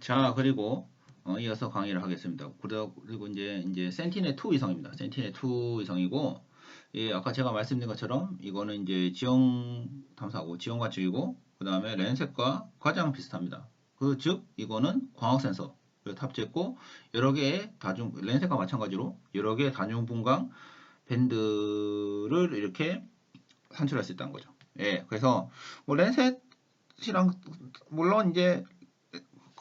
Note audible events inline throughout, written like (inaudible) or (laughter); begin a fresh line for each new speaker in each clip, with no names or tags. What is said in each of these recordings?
자, 그리고 어, 이어서 강의를 하겠습니다. 그리고 이제 이제 센티넬 2 위성입니다. 센티넬 2 위성이고 예, 아까 제가 말씀드린 것처럼 이거는 이제 지형 탐사하고 지형 관측이고 그 다음에 렌셋과 가장 비슷합니다. 그 즉 이거는 광학 센서 를 탑재했고 여러 개의 다중 렌셋과 마찬가지로 여러 개의 다중 분광 밴드를 이렇게 산출할 수 있다는 거죠. 예, 그래서 뭐 렌셋이랑 물론 이제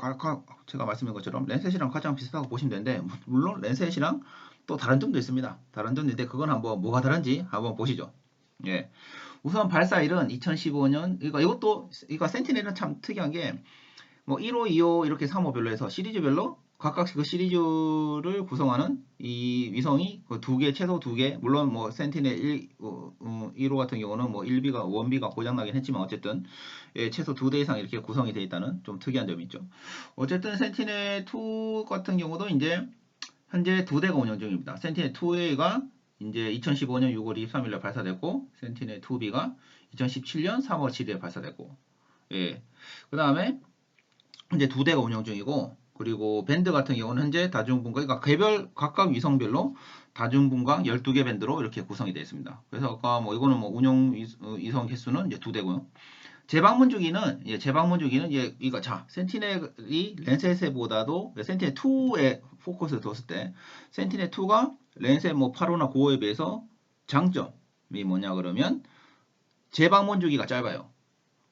아까 제가 말씀드린 것처럼 렌셋이랑 가장 비슷하고 보시면 되는데 물론 렌셋이랑 또 다른 점도 있습니다. 다른 있는데 그건 한번 뭐가 다른지 한번 보시죠. 예. 우선 발사일은 2015년 이거 이것도 이거 센티넬은 참 특이한 게 뭐 1호, 2호 이렇게 3호별로 해서 시리즈별로 각각 그 시리즈를 구성하는 이 위성이 그 두 개, 최소 두 개, 물론 뭐 센티넬 1, 어, 1호 같은 경우는 뭐 1비가, 원비가 고장나긴 했지만 어쨌든 예, 최소 두 대 이상 이렇게 구성이 되어 있다는 좀 특이한 점이 있죠. 어쨌든 센티넬 2 같은 경우도 이제 현재 두 대가 운영 중입니다. 센티넬 2A가 이제 2015년 6월 23일에 발사됐고 센티넬 2B가 2017년 3월 7일에 발사됐고 예. 그 다음에 현재 두 대가 운영 중이고 그리고 밴드 같은 경우는 현재 다중분광 그러니까 개별 각각 위성별로 다중분광 12개 밴드로 이렇게 구성이 되어 있습니다. 그래서 아까 뭐 이거는 뭐 운용 어, 위성 개수는 이제 두 대고요. 재방문 주기는 예, 재방문 주기는 예, 이거 자 센티넬이 렌셋보다도 센티넬 2에 포커스를 뒀을 때 센티넬 2가 렌셋 뭐 8호나 9호에 비해서 장점이 뭐냐 그러면 재방문 주기가 짧아요.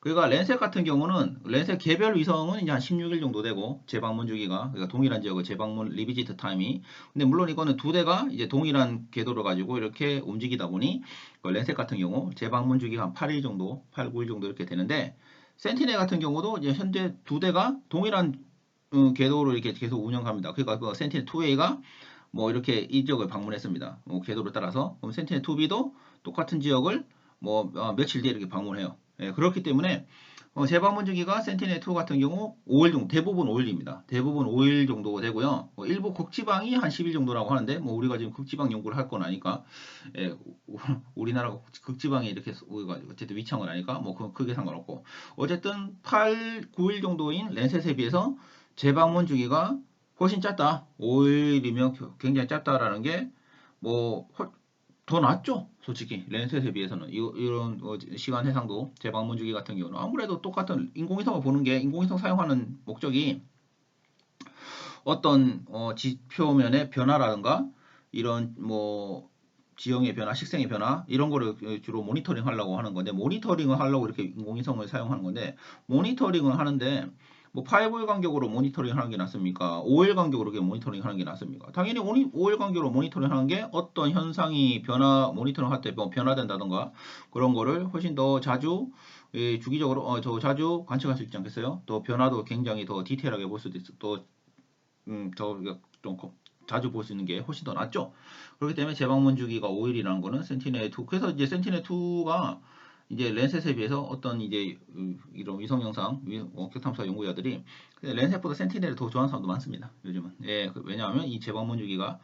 그러니까 렌셋 같은 경우는 렌셋 개별 위성은 이제 한 16일 정도 되고 재방문 주기가 그러니까 동일한 지역의 재방문 리비지트 타임이 근데 물론 이거는 두 대가 이제 동일한 궤도를 가지고 이렇게 움직이다 보니 그 렌셋 같은 경우 재방문 주기가 한 8일 정도, 8, 9일 정도 이렇게 되는데 센티넬 같은 경우도 이제 현재 두 대가 동일한 음, 궤도로 이렇게 계속 운영합니다. 그러니까 그 센티넬 2A가 뭐 이렇게 이 지역을 방문했습니다. 뭐 궤도를 따라서 그럼 센티넬 2B도 똑같은 지역을 뭐 어, 며칠 뒤에 이렇게 방문해요. 예, 그렇기 때문에 어, 재방문 주기가 센티넬2 같은 경우 5일 정도, 대부분 5일입니다. 대부분 5일 정도 되고요. 뭐 일부 극지방이 한 10일 정도라고 하는데, 뭐 우리가 지금 극지방 연구를 할 건 아니까, 예, (laughs) 우리나라 극지방이 이렇게 우리가 어쨌든 건 아니까, 뭐 그건 크게 상관없고, 어쨌든 8, 9일 정도인 렌셋에 비해서 재방문 주기가 훨씬 짧다. 5일이면 굉장히 짧다라는 게, 뭐, 더 낫죠. 솔직히 렌셋에 비해서는 이, 런 어, 시간 해상도 재방문 주기 같은 경우는 아무래도 똑같은 인공위성을 보는 게 인공위성 사용하는 목적이 어떤 어, 지표면의 변화라든가 이런 뭐 지형의 변화, 식생의 변화 이런 거를 주로 모니터링 하려고 하는 건데 모니터링을 하려고 이렇게 인공위성을 사용하는 건데 모니터링을 하는데 뭐 5일 간격으로 모니터링 하는 게 낫습니까? 5일 간격으로 모니터링 하는 게 낫습니까? 당연히 5일 간격으로 모니터링 하는 게 어떤 현상이 변화, 모니터링 할때뭐 변화된다던가 그런 거를 훨씬 더 자주 예, 주기적으로 어, 저 자주 관측할 수 있지 않겠어요? 또 변화도 굉장히 더 디테일하게 볼 수도 있어. 또 음, 더좀 자주 볼 수 있는 게 훨씬 더 낫죠. 그렇기 때문에 재방문 주기가 5일이라는 거는 센티넬 2. 그래서 이제 센티넬 2가 이제 렌셋에 비해서 어떤 이제 이런 위성 영상 원격 탐사 연구자들이 렌셋보다 센티넬을 더 좋아하는 사람도 많습니다. 요즘은. 예, 그 왜냐하면 이 재방문 주기가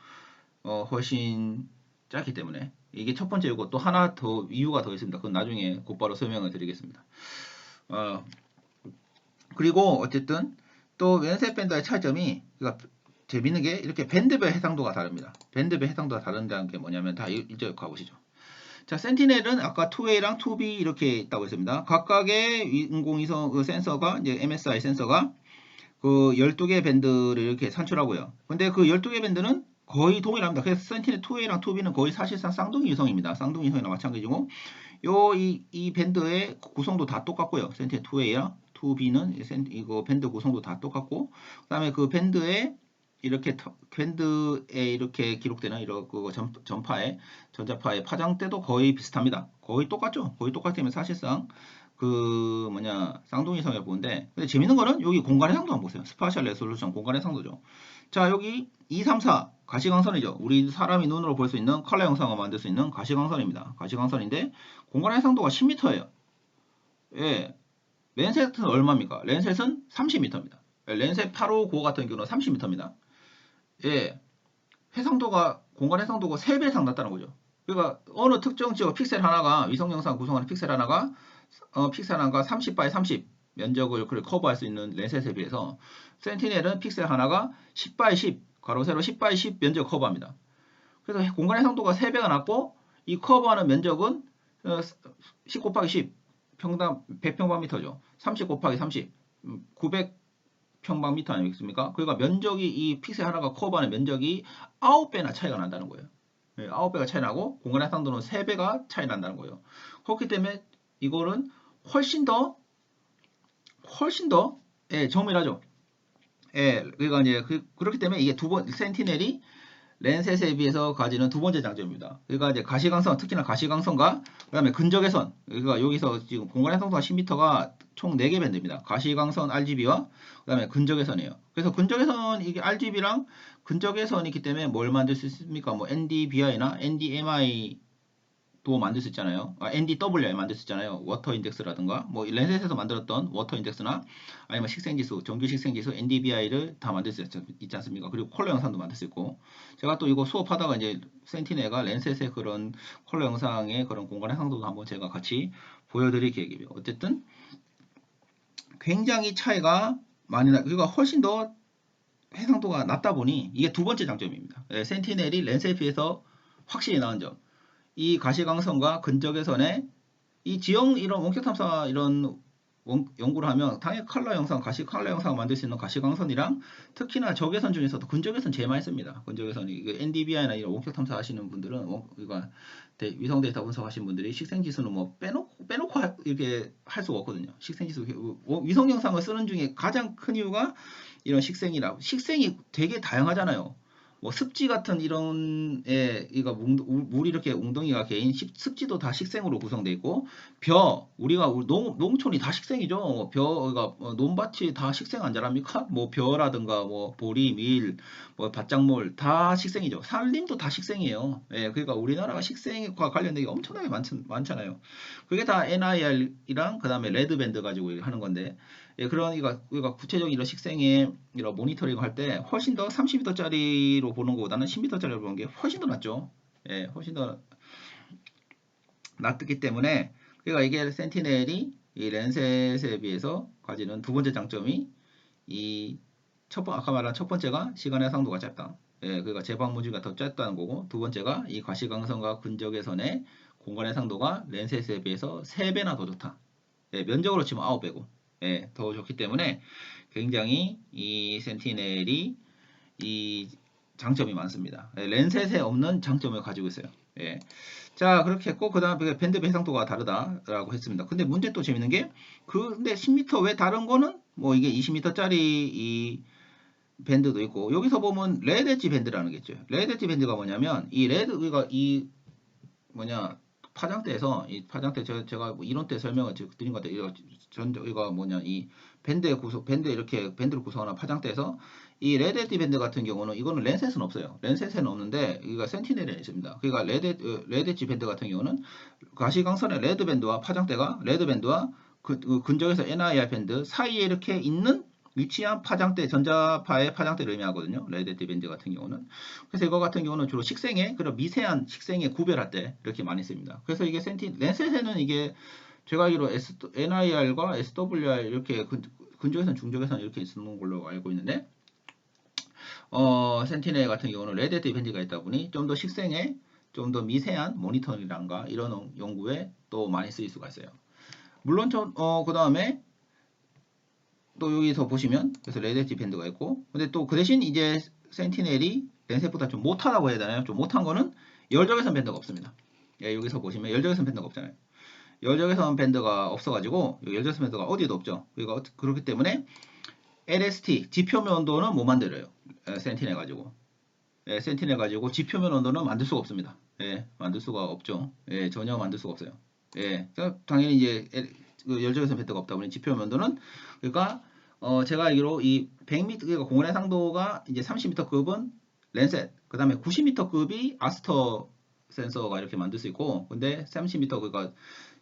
어, 훨씬 짧기 때문에 이게 첫 번째 이고 또 하나 더 이유가 더 있습니다. 그건 나중에 곧바로 설명을 드리겠습니다. 어, 그리고 어쨌든 또 렌셋 밴드의 차이점이 그러니까 재밌는 게 이렇게 밴드별 해상도가 다릅니다. 밴드별 해상도가 다른다는 게 뭐냐면 다 이쪽 가보시죠. 자, 센티넬은 아까 2A랑 2B 이렇게 있다고 했습니다. 각각의 인공위성 그 센서가 이제 MSI 센서가 그 12개 밴드를 이렇게 산출하고요. 근데 그 12개 밴드는 거의 동일합니다. 그래서 센티넬 2A랑 2B는 거의 사실상 쌍둥이 위성입니다. 쌍둥이 위성이랑 마찬가지고 요이 이 밴드의 구성도 다 똑같고요. 센티넬 2A랑 2B는 이거 밴드 구성도 다 똑같고 그다음에 그 밴드의 이렇게 밴드에 이렇게 기록되는 이런 그 전, 전파의 전자파의 파장대도 거의 비슷합니다. 거의 똑같죠. 거의 똑같으면 사실상 그 뭐냐 쌍둥이성을 보는데 근데 재밌는 거는 여기 공간 해상도 한번 보세요. 스파셜 레솔루션 공간 해상도죠. 자 여기 2, 3, 4 가시광선이죠. 우리 사람이 눈으로 볼 수 있는 컬러 영상을 만들 수 있는 가시광선입니다. 가시광선인데 공간 해상도가 10m예요. 예. 렌셋은 얼마입니까? 렌셋은 30m입니다. 렌셋 859 같은 경우는 30m입니다. 예, 해상도가 공간 해상도가 3배 이상 낮다는 거죠. 그러니까 어느 특정 지역 픽셀 하나가 위성 영상 구성하는 픽셀 하나가 어, 픽셀 하나가 30 바이 30 면적을 그걸 커버할 수 있는 렌셋에 비해서 센티넬은 픽셀 하나가 10by 10 가로 세로 10by 10 면적 커버합니다. 그래서 공간 해상도가 3배가 낮고 이 커버하는 면적은 어, 10 곱하기 10 평당 100평방미터죠. 30 곱하기 30 900 평방미터 아니겠습니까? 그러니까 면적이 이 픽셀 하나가 커버하는 면적이 9배나 차이가 난다는 거예요. 9배가 차이 나고 공간 해상도는 3배가 차이 난다는 거예요. 그렇기 때문에 이거는 훨씬 더 훨씬 더 예, 정밀하죠. 예, 그러니까 이제 그, 렇기 때문에 이게 두 번 센티넬이 렌셋에 비해서 가지는 두 번째 장점입니다. 그러니까 이제 가시광선, 특히나 가시광선과 그다음에 근적외선, 그러니까 여기서 지금 공간 해상도가 10m가 총 4개 밴드입니다. 가시광선 RGB와 그다음에 근적외선이에요. 그래서 근적외선 이게 RGB랑 근적외선이 있기 때문에 뭘 만들 수 있습니까? 뭐 NDBI나 NDMI 도 만들 수 있잖아요. 아, NDWI 만들 수 있잖아요. 워터 인덱스라든가 뭐 렌셋에서 만들었던 워터 인덱스나 아니면 식생지수, 정규 식생지수 NDBI를 다 만들 수 있지 않습니까? 그리고 컬러 영상도 만들 수 있고 제가 또 이거 수업하다가 이제 센티네가 렌셋의 그런 컬러 영상의 그런 공간 해상도도 한번 제가 같이 보여드릴 계획이에요. 어쨌든 굉장히 차이가 많이 나, 그러니까 훨씬 더 해상도가 낮다 보니 이게 두 번째 장점입니다. 네, 센티넬이 렌스에 비해서 확실히 나은 점. 이 가시광선과 근적외선의 이 지형 이런 원격 탐사 이런 원, 연구를 하면 당연히 칼라 영상, 가시 칼라 영상을 만들 수 있는 가시광선이랑 특히나 적외선 중에서도 근적외선 제일 많이 씁니다. 근적외선이 이거 NDVI나 이런 원격 탐사 하시는 분들은 원, 이거 위성 데이터 분석하시는 분들이 식생 지수는 뭐 빼놓고 빼놓고 하, 이렇게 할 수가 없거든요. 식생 지수 위성 영상을 쓰는 중에 가장 큰 이유가 이런 식생이라 식생이 되게 다양하잖아요. 뭐 습지 같은 이런 에 이거 물이 이렇게 웅덩이가 개인 습지도 다 식생으로 구성되어 있고 벼 우리가 농, 농촌이 다 식생이죠. 뭐 벼가 뭐 논밭이 다 식생 안 자랍니까? 뭐 벼라든가 뭐 보리 밀 뭐 밭작물 다 식생이죠. 산림도 다 식생이에요. 예 그러니까 우리나라가 식생과 관련된 게 엄청나게 많, 많잖아요. 그게 다 NIR이랑 그 다음에 레드밴드 가지고 하는 건데 예, 그러니까 우리가 구체적인 이런 식생의 이런 모니터링 할 때 훨씬 더 30m짜리로 보는 것보다는 10m짜리로 보는 게 훨씬 더 낫죠. 예, 훨씬 더 낫기 때문에 그러니까 이게 센티넬이 이 렌셋에 비해서 가지는 두 번째 장점이 이 첫 번, 아까 말한 첫 번째가 시간의 상도가 짧다. 예, 그러니까 제방무지가 더 짧다는 거고 두 번째가 이 과시광선과 근적외선의 공간의 상도가 렌셋에 비해서 3배나 더 좋다. 예, 면적으로 치면 9배고 예, 더 좋기 때문에 굉장히 이 센티넬이 이 장점이 많습니다. 예, 렌셋에 없는 장점을 가지고 있어요. 예. 자 그렇게 했고 그 다음에 밴드 해상도가 다르다라고 했습니다. 근데 문제 또 재밌는 게 근데 10m 왜 다른 거는 뭐 이게 20m짜리 이 밴드도 있고 여기서 보면 레드 엣지 밴드라는 게 있죠. 레드 엣지 밴드가 뭐냐면 이 레드 우리가 이 뭐냐 파장대에서 이 파장대 저, 제가 뭐 이론 때 설명을 드린 것 같아요. 전 이거 뭐냐 이 밴드 구성 밴드 이렇게 밴드를 구성하는 파장대에서 이 레드에티 밴드 같은 경우는 이거는 렌셋은 없어요. 렌셋은 없는데 이거 센티넬에 있습니다. 그러니까 레드 레드엣지 밴드 같은 경우는 가시광선의 레드 밴드와 파장대가 레드 밴드와 그, 그 근적에서 NIR 밴드 사이에 이렇게 있는 위치한 파장대, 전자파의 파장대를 의미하거든요. 레드티 밴드 같은 경우는. 그래서 이거 같은 경우는 주로 식생에, 그런 미세한 식생에 구별할 때 이렇게 많이 씁니다. 그래서 이게 센티, 렌셋에는 이게 제가 알기로 S, NIR과 SWR 이렇게 근, 근적에선 중적에선 이렇게 쓰는 걸로 알고 있는데, 어, 센티넬 같은 경우는 레드티 밴드가 있다 보니 좀 더 식생에 좀더 미세한 모니터링이란가 이런 연구에 또 많이 쓰일 수가 있어요. 물론 저, 어, 그 다음에 또 여기서 보시면 그래서 레드엣지 밴드가 있고 근데 또 그 대신 이제 센티넬이 렌셋보다 좀 못하다고 해야 되나요? 좀 못한 거는 열적외선 밴드가 없습니다. 예, 여기서 보시면 열적외선 밴드가 없잖아요. 열적외선 밴드가 없어가지고 열적외선 밴드가 어디에도 없죠. 그러니까 그렇기 때문에 LST 지표면 온도는 못 만들어요. 예, 센티넬 가지고 예, 센티넬 가지고 지표면 온도는 만들 수가 없습니다. 예, 만들 수가 없죠. 예, 전혀 만들 수가 없어요. 예, 당연히 이제 그 열적외선 밴드가 없다 보니 지표면 온도는 그러니까 어 제가 알기로 이 100m 그러니까 공원의 상도가 이제 30m 급은 렌셋 그 다음에 90m 급이 아스터 센서가 이렇게 만들 수 있고 근데 30m 그러니까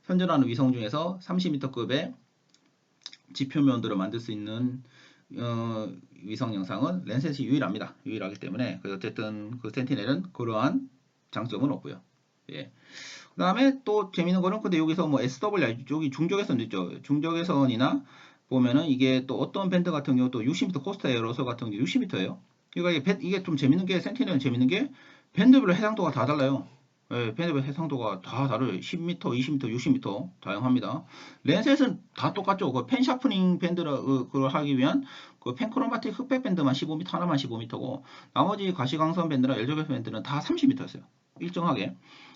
현존하는 위성 중에서 30m 급의 지표면들을 만들 수 있는 어, 위성 영상은 렌셋이 유일합니다. 유일하기 때문에 그 어쨌든 그 센티넬은 그러한 장점은 없고요. 예. 그 다음에 또 재밌는 거는 근데 여기서 뭐 SWR 여기 중적외선 있죠. 중적외선이나 보면은 이게 또 어떤 밴드 같은 경우 또 60m 코스타 에어로솔 같은 경우 60m예요. 그러니까 이게, 좀 재밌는 게 센티넬은 재밌는 게 밴드별로 해상도가 다 달라요. 예, 밴드별 해상도가 다 다르요. 10m, 20m, 60m 다양합니다. 렌셋은 다 똑같죠. 그 펜 샤프닝 밴드를 어, 그걸 하기 위한 그 펜크로마틱 흑백 밴드만 15m 하나만 15m고 나머지 가시광선 밴드나 LGF 밴드는 다 30m였어요. 일정하게.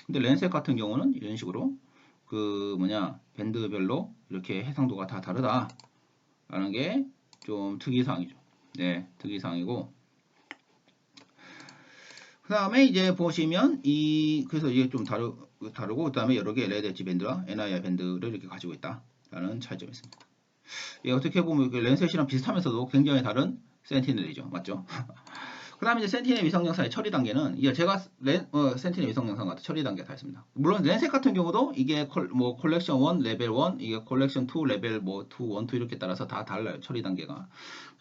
근데 렌셋 같은 경우는 이런 식으로 그 뭐냐 밴드별로 이렇게 해상도가 다 다르다 라는 게 좀 특이사항이죠. 네, 특이사항이고 그 다음에 이제 보시면 이 그래서 이게 좀 다르 다르고 그 다음에 여러 개의 레드 엣지 밴드와 NIR 밴드를 이렇게 가지고 있다 라는 차이점이 있습니다. 예, 어떻게 보면 렌셋이랑 비슷하면서도 굉장히 다른 센티넬이죠, 맞죠? (laughs) 그 다음에 이제 센티넬 위성 영상의 처리 단계는 이게 제가 렌, 어, 센티넬 위성 영상 같은 처리 단계가 다 있습니다. 물론 렌셋 같은 경우도 이게 콜, 뭐 콜렉션 1 레벨 1, 이게 콜렉션 2 레벨 뭐 2, 1, 2 이렇게 따라서 다 달라요 처리 단계가.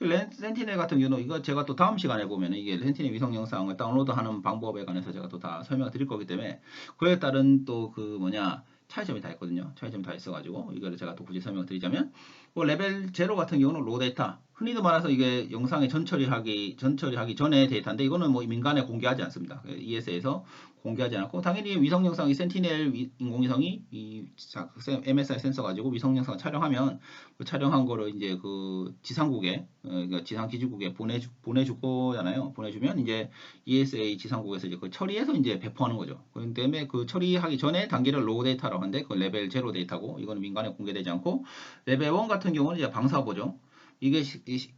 그 렌, 센티넬 같은 경우는 이거 제가 또 다음 시간에 보면 이게 센티넬 위성 영상을 다운로드하는 방법에 관해서 제가 또 다 설명을 드릴 거기 때문에 그에 따른 또 그 뭐냐 차이점이 다 있거든요. 차이점이 다 있어가지고 이거를 제가 또 굳이 설명을 드리자면 뭐 레벨 0 같은 경우는 로 데이터 흔히도 말해서 이게 영상에 전처리하기 전처리하기 전에 데이터인데 이거는 뭐 민간에 공개하지 않습니다. ESA에서 공개하지 않고 당연히 위성 영상이 센티넬 위- 인공위성이 이 자- 세- MSI 센서 가지고 위성 영상을 촬영하면 그 촬영한 거를 이제 그 지상국에 어, 그러니까 지상 기지국에 보내주 보내줄 거잖아요. 보내주면 이제 ESA 지상국에서 이제 그 처리해서 이제 배포하는 거죠. 그렇기 때문에 그 처리하기 전에 단계를 로우 데이터라고 하는데 그 레벨 제로 데이터고 이거는 민간에 공개되지 않고 레벨 1 같은 경우는 이제 방사 보정 이게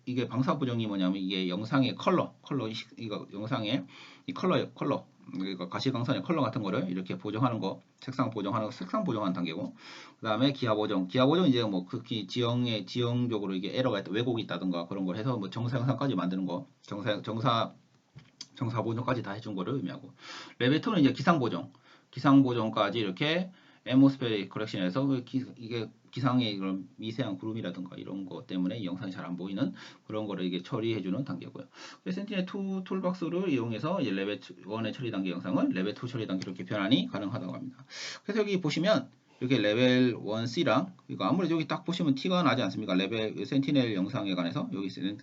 이게 방사 보정이 뭐냐면 이게 영상의 컬러 컬러 이거 영상의 이 컬러 컬러 그러니까 가시광선의 컬러 같은 거를 이렇게 보정하는 거 색상 보정하는 거 색상 보정하는 단계고 그 다음에 기하 보정. 기하 보정 이제 뭐 극히 지형의 지형적으로 이게 에러가 있다 왜곡이 있다든가 그런 걸 해서 뭐 정사 영상까지 만드는 거 정사 정사 정사 보정까지 다 해준 거를 의미하고. 2는 이제 기상 보정. 기상 보정까지 이렇게 에모스페릭 커렉션에서 그 기- 이게 기상의 그런 미세한 구름이라든가 이런 것 때문에 이 영상이 잘 안 보이는 그런 거를 이게 처리해주는 단계고요. 그래서 센티넬 2 툴박스를 이용해서 레벨 1의 처리 단계 영상을 레벨 2 처리 단계로 개편하니 가능하다고 합니다. 그래서 여기 보시면 이렇게 레벨 1C랑 이거 아무래도 여기 딱 보시면 티가 나지 않습니까? 레벨 센티넬 영상에 관해서 여기 쓰는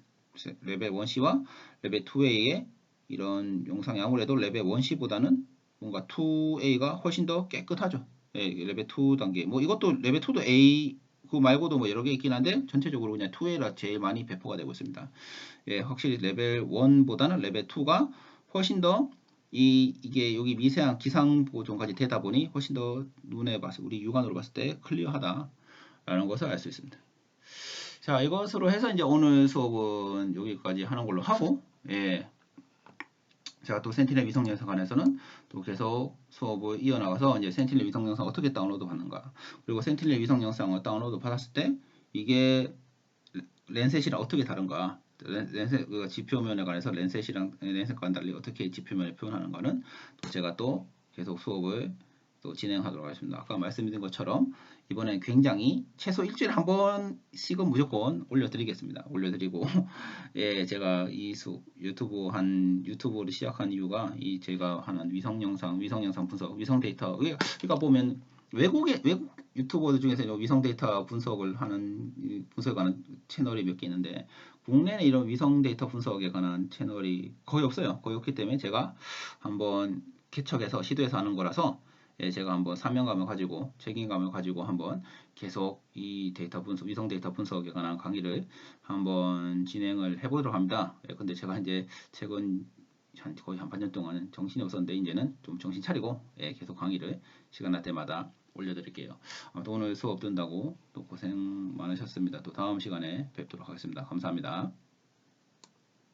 레벨 1C와 레벨 2A의 이런 영상이 아무래도 레벨 1C보다는 뭔가 2A가 훨씬 더 깨끗하죠. 예, 레벨 2 단계. 뭐 이것도 레벨 2도 A 그 말고도 뭐 여러 개 있긴 한데 전체적으로 그냥 2A라 제일 많이 배포가 되고 있습니다. 예, 확실히 레벨 1보다는 레벨 2가 훨씬 더 이, 이게 여기 미세한 기상 보정까지 되다 보니 훨씬 더 눈에 봤을 우리 육안으로 봤을 때 클리어하다라는 것을 알 수 있습니다. 자, 이것으로 해서 이제 오늘 수업은 여기까지 하는 걸로 하고, 예. 제가 또 센티넬 위성 영상 관해서는 또 계속 수업을 이어나가서 이제 센티넬 위성 영상 어떻게 다운로드 받는가, 그리고 센티넬 위성 영상을 다운로드 받았을 때 이게 렌셋이랑 어떻게 다른가, 렌- 렌셋 그 지표면에 관해서 렌셋이랑 렌셋과는 달리 어떻게 지표면에 표현하는가는 또 제가 또 계속 수업을 또 진행하도록 하겠습니다. 아까 말씀드린 것처럼 이번에 굉장히 최소 일주일에 한 번씩은 무조건 올려드리겠습니다. 올려드리고 (laughs) 예 제가 이 수, 유튜브 한 유튜브를 시작한 이유가 이 제가 하는 위성 영상 위성 영상 분석 위성 데이터 그러니까 보면 외국의 외국 유튜버들 중에서 이 위성 데이터 분석을 하는 관한 채널이 몇 개 있는데 국내는 이런 위성 데이터 분석에 관한 채널이 거의 없어요. 거의 없기 때문에 제가 한번 개척해서 시도해서 하는 거라서 예, 제가 한번 사명감을 가지고 책임감을 가지고 한번 계속 이 데이터 분석, 위성 데이터 분석에 관한 강의를 한번 진행을 해보도록 합니다. 예, 근데 제가 이제 최근 한 거의 한 반년 동안은 정신이 없었는데 이제는 좀 정신 차리고 예, 계속 강의를 시간 날 때마다 올려드릴게요. 아무튼 오늘 수업 듣는다고 또 고생 많으셨습니다. 또 다음 시간에 뵙도록 하겠습니다. 감사합니다.